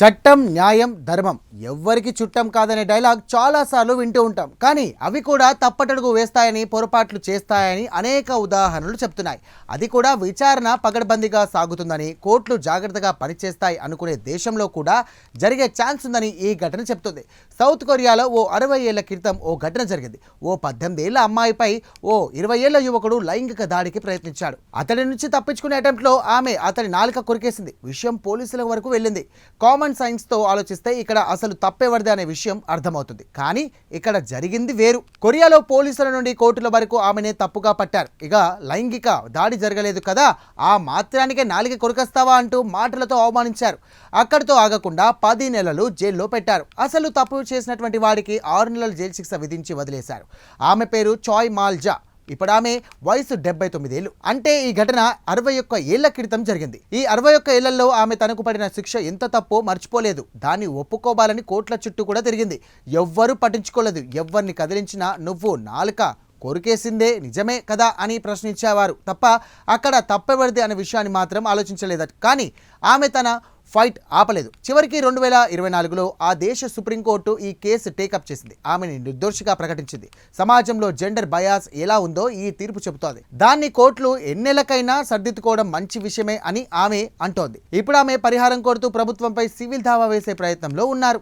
చట్టం న్యాయం ధర్మం ఎవ్వరికి చుట్టం కాదనే డైలాగ్ చాలాసార్లు వింటూ ఉంటాం. కానీ అవి కూడా తప్పటడుగు వేస్తాయని పొరపాట్లు చేస్తాయని అనేక ఉదాహరణలు చెప్తున్నాయి. అది కూడా విచారణ పగడబందీగా సాగుతుందని కోర్టులు జాగ్రత్తగా పనిచేస్తాయి అనుకునే దేశంలో కూడా జరిగే ఛాన్స్ ఉందని ఈ ఘటన చెప్తుంది. సౌత్ కొరియాలో ఓ అరవై ఏళ్ళ క్రితం ఓ ఘటన జరిగింది. ఓ పద్దెనిమిది ఏళ్ళ అమ్మాయిపై ఓ ఇరవై ఏళ్ళ యువకుడు లైంగిక దాడికి ప్రయత్నించాడు. అతడి నుంచి తప్పించుకునే అటెంప్ట్లో ఆమె అతని నాలుక కొరికేసింది. విషయం పోలీసుల వరకు వెళ్ళింది. కామన్ సైన్స్తో ఆలోచిస్తే ఇక్కడ అసలు తప్పెవరిది అనే విషయం అర్థమవుతుంది. కానీ ఇక్కడ జరిగింది వేరు. కొరియాలో పోలీసుల నుండి కోర్టుల వరకు ఆమెనే తప్పుగా పట్టారు. ఇక లైంగిక దాడి జరగలేదు కదా ఆ మాత్రానికే నాలుక కొరకొస్తావా అంటూ మాటలతో అవమానించారు. అక్కడితో ఆగకుండా పది నెలలు జైల్లో పెట్టారు. అసలు తప్పు చేసినటువంటి వాడికి ఆరు నెలల జైలు శిక్ష విధించి వదిలేశారు. ఆమె పేరు చాయ్ మాల్జా. ఇప్పుడు ఆమె వయసు డెబ్బై తొమ్మిది ఏళ్ళు అంటే ఈ ఘటన అరవై ఒక్క ఏళ్ళ క్రితం జరిగింది. ఈ అరవై ఒక్క ఏళ్ళలో ఆమె తనకు పడిన శిక్ష ఎంత తప్పో మర్చిపోలేదు. దాన్ని ఒప్పుకోవాలని కోట్ల చుట్టూ కూడా తిరిగింది. ఎవ్వరూ పట్టించుకోలేదు. ఎవరిని కదిలించినా నువ్వు నాలుక కొరికేసిందే నిజమే కదా అని ప్రశ్నించేవారు. తప్ప అక్కడ తప్పెవరిది అనే విషయాన్ని మాత్రం ఆలోచించలేదట. కానీ ఆమె తన ఫైట్ ఆపలేదు. చివరికి రెండు వేల ఇరవై నాలుగులో ఆ దేశ సుప్రీంకోర్టు ఈ కేసు టేకప్ చేసింది. ఆమెని నిర్దోషిగా ప్రకటించింది. సమాజంలో జెండర్ బయాస్ ఎలా ఉందో ఈ తీర్పు చెబుతోంది. దాన్ని కోర్టులు ఎన్నెలకైనా సర్దిద్దుకోవడం మంచి విషయమే అని ఆమె అంటోంది. ఇప్పుడు ఆమె పరిహారం కోరుతూ ప్రభుత్వంపై సివిల్ దావా వేసే ప్రయత్నంలో ఉన్నారు.